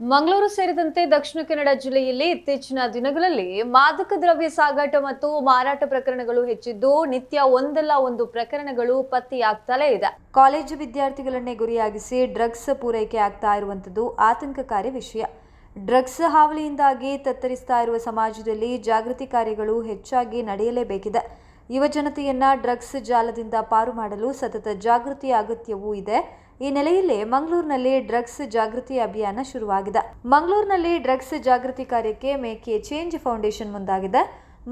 ಮಂಗಳೂರು ಸೇರಿದಂತೆ ದಕ್ಷಿಣ ಕನ್ನಡ ಜಿಲ್ಲೆಯಲ್ಲಿ ಇತ್ತೀಚಿನ ದಿನಗಳಲ್ಲಿ ಮಾದಕ ದ್ರವ್ಯ ಸಾಗಾಟ ಮತ್ತು ಮಾರಾಟ ಪ್ರಕರಣಗಳು ಹೆಚ್ಚಿದ್ದು, ನಿತ್ಯ ಒಂದಲ್ಲ ಒಂದು ಪ್ರಕರಣಗಳು ಪತ್ತೆಯಾಗ್ತಲೇ ಇದೆ. ಕಾಲೇಜು ವಿದ್ಯಾರ್ಥಿಗಳನ್ನೇ ಗುರಿಯಾಗಿಸಿ ಡ್ರಗ್ಸ್ ಪೂರೈಕೆ ಆಗ್ತಾ ಇರುವಂಥದ್ದು ಆತಂಕಕಾರಿ ವಿಷಯ. ಡ್ರಗ್ಸ್ ಹಾವಳಿಯಿಂದಾಗಿ ತತ್ತರಿಸ್ತಾ ಇರುವ ಸಮಾಜದಲ್ಲಿ ಜಾಗೃತಿ ಕಾರ್ಯಗಳು ಹೆಚ್ಚಾಗಿ ನಡೆಯಲೇಬೇಕಿದೆ. ಯುವ ಜನತೆಯನ್ನ ಡ್ರಗ್ಸ್ ಜಾಲದಿಂದ ಪಾರು ಮಾಡಲು ಸತತ ಜಾಗೃತಿ ಅಗತ್ಯವೂ ಇದೆ. ಈ ನೆಲೆಯಲ್ಲಿ ಮಂಗಳೂರಿನಲ್ಲಿ ಡ್ರಗ್ಸ್ ಜಾಗೃತಿ ಅಭಿಯಾನ ಶುರುವಾಗಿದೆ. ಮಂಗಳೂರಿನಲ್ಲಿ ಡ್ರಗ್ಸ್ ಜಾಗೃತಿ ಕಾರ್ಯಕ್ಕೆ ಮೇಕೆ ಚೇಂಜ್ ಫೌಂಡೇಶನ್ ಮುಂದಾಗಿದೆ.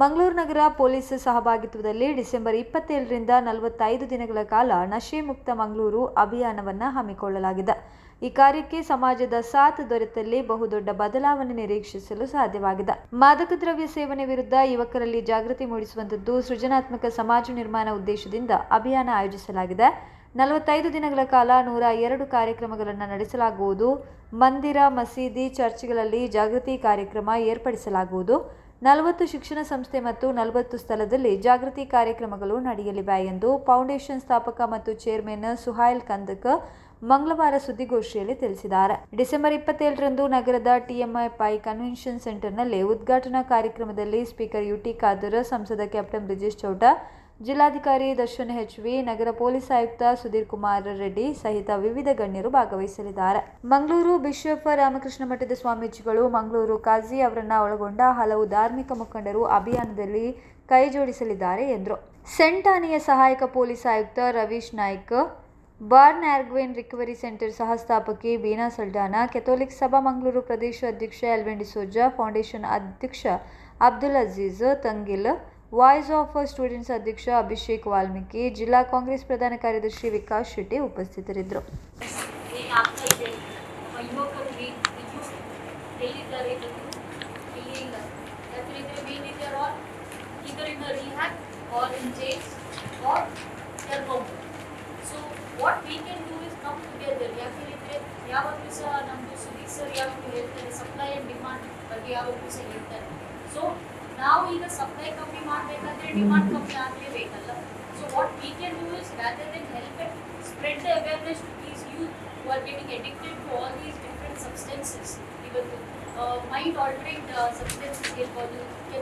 ಮಂಗಳೂರು ನಗರ ಪೊಲೀಸ್ ಸಹಭಾಗಿತ್ವದಲ್ಲಿ ಡಿಸೆಂಬರ್ ಇಪ್ಪತ್ತೇಳರಿಂದ ನಲವತ್ತೈದು ದಿನಗಳ ಕಾಲ ನಶೆ ಮುಕ್ತ ಮಂಗಳೂರು ಅಭಿಯಾನವನ್ನು ಹಮ್ಮಿಕೊಳ್ಳಲಾಗಿದೆ. ಈ ಕಾರ್ಯಕ್ಕೆ ಸಮಾಜದ ಸಾಥ್ ದೊರೆತಲ್ಲಿ ಬಹುದೊಡ್ಡ ಬದಲಾವಣೆ ನಿರೀಕ್ಷಿಸಲು ಸಾಧ್ಯವಾಗಿದೆ. ಮಾದಕ ದ್ರವ್ಯ ಸೇವನೆ ವಿರುದ್ಧ ಯುವಕರಲ್ಲಿ ಜಾಗೃತಿ ಮೂಡಿಸುವಂತದ್ದು ಸೃಜನಾತ್ಮಕ ಸಮಾಜ ನಿರ್ಮಾಣ ಉದ್ದೇಶದಿಂದ ಅಭಿಯಾನ ಆಯೋಜಿಸಲಾಗಿದೆ. ನಲವತ್ತೈದು ದಿನಗಳ ಕಾಲ ನೂರ ಎರಡು ಕಾರ್ಯಕ್ರಮಗಳನ್ನು ನಡೆಸಲಾಗುವುದು. ಮಂದಿರ, ಮಸೀದಿ, ಚರ್ಚ್ಗಳಲ್ಲಿ ಜಾಗೃತಿ ಕಾರ್ಯಕ್ರಮ ಏರ್ಪಡಿಸಲಾಗುವುದು. ನಲವತ್ತು ಶಿಕ್ಷಣ ಸಂಸ್ಥೆ ಮತ್ತು ನಲವತ್ತು ಸ್ಥಳದಲ್ಲಿ ಜಾಗೃತಿ ಕಾರ್ಯಕ್ರಮಗಳು ನಡೆಯಲಿವೆ ಎಂದು ಫೌಂಡೇಶನ್ ಸ್ಥಾಪಕ ಮತ್ತು ಚೇರ್ಮನ್ ಸುಹಾಯಲ್ ಕಂದಕ್ ಮಂಗಳವಾರ ಸುದ್ದಿಗೋಷ್ಠಿಯಲ್ಲಿ ತಿಳಿಸಿದ್ದಾರೆ. ಡಿಸೆಂಬರ್ ಇಪ್ಪತ್ತೇಳರಂದು ನಗರದ ಟಿಎಂಐ ಪೈ ಕನ್ವೆನ್ಷನ್ ಸೆಂಟರ್ನಲ್ಲಿ ಉದ್ಘಾಟನಾ ಕಾರ್ಯಕ್ರಮದಲ್ಲಿ ಸ್ಪೀಕರ್ ಯುಟಿ ಖಾದರ್, ಸಂಸದ ಕ್ಯಾಪ್ಟನ್ ಬ್ರಿಜೇಶ್ ಚೌಟ ಜಿಲ್ಲಾಧಿಕಾರಿ ದರ್ಶನ್ ಹೆಚ್ವಿ ನಗರ ಪೊಲೀಸ್ ಆಯುಕ್ತ ಸುಧೀರ್ ಕುಮಾರ್ ರೆಡ್ಡಿ ಸಹಿತ ವಿವಿಧ ಗಣ್ಯರು ಭಾಗವಹಿಸಲಿದ್ದಾರೆ. ಮಂಗಳೂರು ಬಿಷಪ್ ರಾಮಕೃಷ್ಣ ಮಠದ ಸ್ವಾಮೀಜಿಗಳು ಮಂಗಳೂರು ಕಾಜಿ ಅವರನ್ನ ಒಳಗೊಂಡ ಹಲವು ಧಾರ್ಮಿಕ ಮುಖಂಡರು ಅಭಿಯಾನದಲ್ಲಿ ಕೈ ಜೋಡಿಸಲಿದ್ದಾರೆ ಎಂದರು ಸೆಂಟಾನಿಯ ಸಹಾಯಕ ಪೊಲೀಸ್ ಆಯುಕ್ತ ರವೀಶ್ ನಾಯ್ಕ್, ಬಾರ್ನ್ ಆರ್ಗ್ವೇನ್ ರಿಕವರಿ ಸೆಂಟರ್ ಸಹ ಸ್ಥಾಪಕಿ ಬೀನಾ ಸಲ್ಡಾನ ಕೆಥೋಲಿಕ್ ಸಭಾ ಮಂಗಳೂರು ಪ್ರದೇಶ ಅಧ್ಯಕ್ಷ ಎಲ್ವೆನ್ ಡಿಸೋಜಾ ಫೌಂಡೇಶನ್ ಅಧ್ಯಕ್ಷ ಅಬ್ದುಲ್ ಅಜೀಜ್ ತಂಗಿಲ್ ವಾಯ್ಸ್ ಆಫ್ ಸ್ಟೂಡೆಂಟ್ಸ್ ಅಧ್ಯಕ್ಷ ಅಭಿಷೇಕ್ ವಾಲ್ಮೀಕಿ, ಜಿಲ್ಲಾ ಕಾಂಗ್ರೆಸ್ ಪ್ರಧಾನ ಕಾರ್ಯದರ್ಶಿ ವಿಕಾಸ್ ಶೆಟ್ಟಿ ಉಪಸ್ಥಿತರಿದ್ದರು. ಯಾವಾಗಲೂ ಸಹ ನಮ್ಮದು ಸುದೀಪ್ ಯಾವಾಗಲೂ ಹೇಳ್ತಾರೆ ಸಪ್ಲೈ ಆ್ಯಂಡ್ ಡಿಮಾಂಡ್ ಬಗ್ಗೆ ಯಾವಾಗಲೂ ಸಹ ಹೇಳ್ತಾರೆ. ಸೊ ನಾವು ಈಗ ಸಪ್ಲೈ ಕಮ್ಮಿ ಮಾಡಬೇಕಂದ್ರೆ ಡಿಮಾಂಡ್ ಕಮ್ಮಿ ಆಗಲೇಬೇಕಲ್ಲ. So what we can do is rather than help spread the awareness to these youth who are getting addicted to all these different substances ಇವತ್ತು ಮೈಂಡ್ ಆಲ್ಟ್ರೇಟ್ ಸಬ್ಸ್ಟೆನ್ಸಸ್ ಇರ್ಬೋದು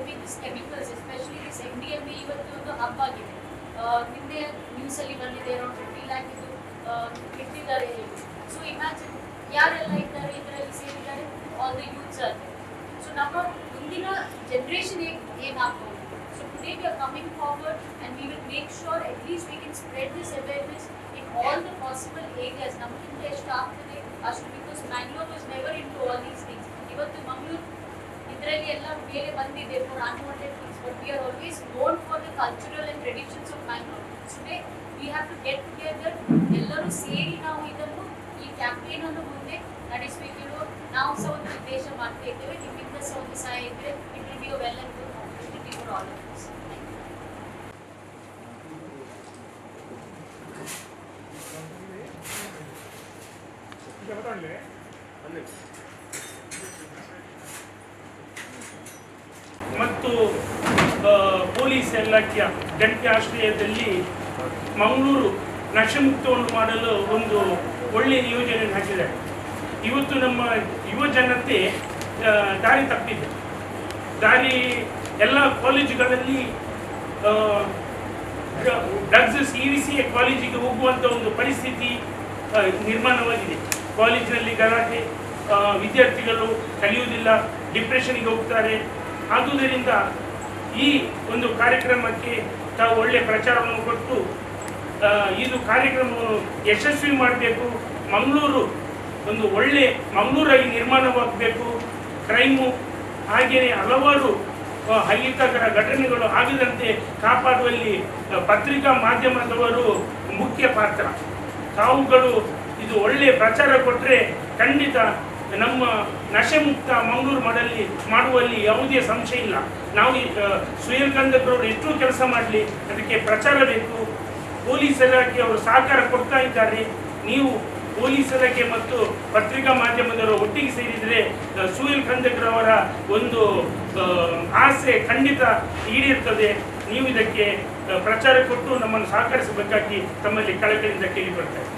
be this chemicals especially this M D M B ಇವತ್ತು ಒಂದು ಹಬ್ಬ ಆಗಿದೆ. Uh, ನಿನ್ನೆ ನ್ಯೂಸಲ್ಲಿ ಬಂದಿದೆ around fifty lakh ಇದು ಇಟ್ಟಿದ್ದಾರೆ ಹೇಳಿ. ಸೊ ಇಮ್ಯಾಜಿನ್ ಯಾರೆಲ್ಲ ಇದ್ದಾರೆ ಇದರಲ್ಲಿ ಸೇರಿದ್ದಾರೆ? All the youths are so ನಮ್ಮ ಮುಂದಿನ ಜನರೇಷನ್ ಏನಾಗ್ಬೋದು so today we are coming forward and we will make sure at least we can spread this awareness in all the possible areas ನಮಗಿಂತ ಎಷ್ಟು ಆಗ್ತದೆ ಅಷ್ಟು because Mangalore was never into all these things ಇವತ್ತು ಮಂಗಳೂರು ಇದರಲ್ಲಿ ಎಲ್ಲ ಮೇಲೆ ಬಂದಿದೆ for unwanted things but we are always known for the cultural and traditions of Mangalore today we ಎಲ್ಲರೂ ಸೇರಿ ನಾವು ಇದನ್ನು, ಈ ಕ್ಯಾಂಪೇನ್ ಅನ್ನು ಮುಂದೆ ನಡೆಸಬೇಕಿರೋ, ನಾವು ಸಹ ಒಂದು ಉದ್ದೇಶ ಮಾಡ್ತಾ ಇದ್ದೇವೆ. ನಿಮ್ಮಿಂದ ಸಹ ಒಂದು ಸಹಾಯ ಇದ್ದರೆ ಇಟ್ ವೆಲ್ us. ಮತ್ತು ಪೊಲೀಸ್ ಇಲಾಖೆಯ ಜಂಟಿ ಆಶ್ರಯದಲ್ಲಿ ಮಂಗಳೂರು ನಶಮುಕ್ತವನ್ನು ಮಾಡಲು ಒಂದು ಒಳ್ಳೆಯ ಯೋಜನೆಯನ್ನು ಹಾಕಿದ್ದಾರೆ ಇವತ್ತು ನಮ್ಮ ಯುವ ಜನತೆ ದಾರಿ ತಪ್ಪಿದೆ ದಾರಿ ಎಲ್ಲ ಕಾಲೇಜುಗಳಲ್ಲಿ ಡ್ರಗ್ಸ್ ಸೇರಿಸಿ ಕಾಲೇಜಿಗೆ ಹೋಗುವಂಥ ಒಂದು ಪರಿಸ್ಥಿತಿ ನಿರ್ಮಾಣವಾಗಿದೆ. ಕಾಲೇಜಿನಲ್ಲಿ ಗಲಾಟೆ ವಿದ್ಯಾರ್ಥಿಗಳು ಕಲಿಯುವುದಿಲ್ಲ, ಡಿಪ್ರೆಷನ್ಗೆ ಹೋಗ್ತಾರೆ. ಆದುದರಿಂದ ಈ ಒಂದು ಕಾರ್ಯಕ್ರಮಕ್ಕೆ ತಾವು ಒಳ್ಳೆಯ ಪ್ರಚಾರವನ್ನು ಕೊಟ್ಟು ಇದು ಕಾರ್ಯಕ್ರಮವನ್ನು ಯಶಸ್ವಿ ಮಾಡಬೇಕು. ಮಂಗಳೂರು ಒಂದು ಒಳ್ಳೆ ಮಂಗಳೂರಾಗಿ ನಿರ್ಮಾಣವಾಗಬೇಕು. ಕ್ರೈಮು ಹಾಗೆಯೇ ಹಲವಾರು ಅಹಿತಕರ ಘಟನೆಗಳು ಆಗದಂತೆ ಕಾಪಾಡುವಲ್ಲಿ ಪತ್ರಿಕಾ ಮಾಧ್ಯಮದವರು ಮುಖ್ಯ ಪಾತ್ರ. ತಾವುಗಳು ಇದು ಒಳ್ಳೆಯ ಪ್ರಚಾರ ಕೊಟ್ಟರೆ ಖಂಡಿತ ನಮ್ಮ ನಶೆ ಮುಕ್ತ ಮಂಗಳೂರು ಮಾಡಲ್ಲಿ ಮಾಡುವಲ್ಲಿ ಯಾವುದೇ ಸಂಶಯ ಇಲ್ಲ. ನಾವು ಈ, ಆ, ಸುಯಲ್ ಕಂದಕರವರು ಎಷ್ಟು ಕೆಲಸ ಮಾಡಲಿ ಅದಕ್ಕೆ ಪ್ರಚಾರ ಬೇಕು. ಪೊಲೀಸ್ ಇಲಾಖೆಯವರು ಸಹಕಾರ ಕೊಡ್ತಾ ಇದ್ದಾರೆ. ನೀವು ಪೊಲೀಸ್ ಇಲಾಖೆ ಮತ್ತು ಪತ್ರಿಕಾ ಮಾಧ್ಯಮದವರು ಒಟ್ಟಿಗೆ ಸೇರಿದರೆ ಸುಯಲ್ ಖಂದಕ್ರವರ ಒಂದು ಆಸೆ ಖಂಡಿತ ಈಡೇರ್ತದೆ. ನೀವು ಇದಕ್ಕೆ ಪ್ರಚಾರ ಕೊಟ್ಟು ನಮ್ಮನ್ನು ಸಹಕರಿಸಬೇಕಾಗಿ ತಮ್ಮಲ್ಲಿ ಕಳಕಳಿಯಿಂದ ಕೇಳಿಕೊಳ್ತೇವೆ